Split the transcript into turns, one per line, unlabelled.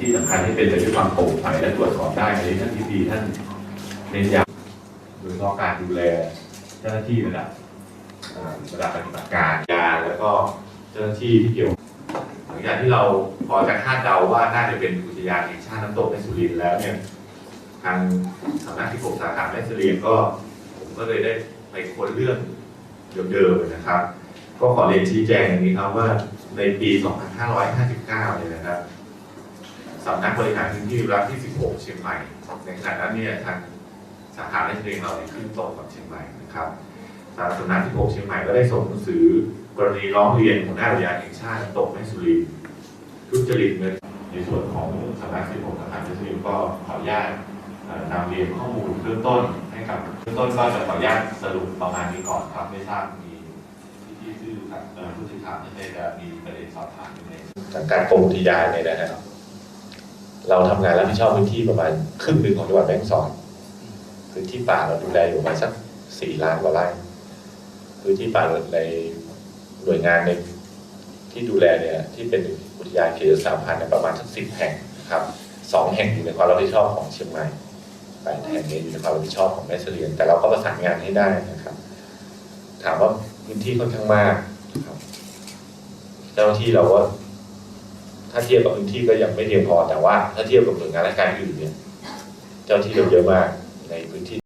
ที่สำคัญให้เป็นไปด้วยความโปร่งใสและตรวจสอบได้อันท่านที่ดีท่านเน้นย้ำโดยเฉพาะการดูแลเจ้าหน้าที่ระดับระดับปฏิบัติการยาแล้วก็เจ้าหน้าที่ที่เกี่ยวหลังจากที่เราพอจะคาดเดาว่าน่าจะเป็นอุทยานแห่งชาติน้ำตกแม่สุรินทร์แล้วเนี่ยทางสำนักที่ปกสาขาแม่สุรินทร์ก็ผมก็เลยได้ไปค้นเรื่องเดิมๆนะครับ ก็ขอเรียนชี้แจงอย่างนี้ครับว่าในปี 2559 เนี่ยนะครับ สำนักบริหารพื้นที่รัฐที่ 16 เชียงใหม่ ในขณะนั้นเนี่ยทางสาขาแม่สุรินเราขึ้นตรงกับเชียงใหม่นะครับทางสำนักที่16เชียงใหม่ก็ได้ส่งหนังสือกรณีร้องเรียนหัวหน้าอุทยานแห่งชาติตกแม่สุรินทร์ทุจริตเงินในส่วนของสำนักที่16สาขาแม่สุรินทร์ก็ขออนุญาตนำเรียนข้อมูลเบื้องต้นให้กับเบื้องต้นก็จะขออนุญาตสรุปประมาณนี้ก่อนครับไม่ทราบมีที่ชื่ชื่อผู้สื่อข่าวท่านใดจะมีประเด็นสอบถามยังไง
ทางการกรมอุทยานเนี่ยนะครับ เราทำงานรับผิดชอบพื้นที่ประมาณครึ่งหนึ่งของจังหวัดแม่ฮ่องสอนพื้นที่ป่าเราดูแลอยู่ประมาณสักสี่ล้านกว่าไร่พื้นที่ป่าในหน่วยงานในที่ดูแลเนี่ยที่เป็นอุทยานเขตรักษาพันธุ์เนี่ยประมาณสักสิบแห่งนะครับสองแห่งอยู่ในความรับผิดชอบของเชียงใหม่แปดแห่งเนี่ยอยู่ในความรับผิดชอบของแม่เสลียงแต่เราก็ประสานงานให้ได้นะครับ ถามว่าพื้นที่ค่อนข้างมากนะครับ เจ้าหน้าที่เราก็ ถ้าเทียบกับพื้นที่ก็ยังไม่เพียงพอแต่ว่าถ้าเทียบกับหน่วยงานราชการอื่นเนี่ยเจ้าที่เเยอะมากในพื้นที่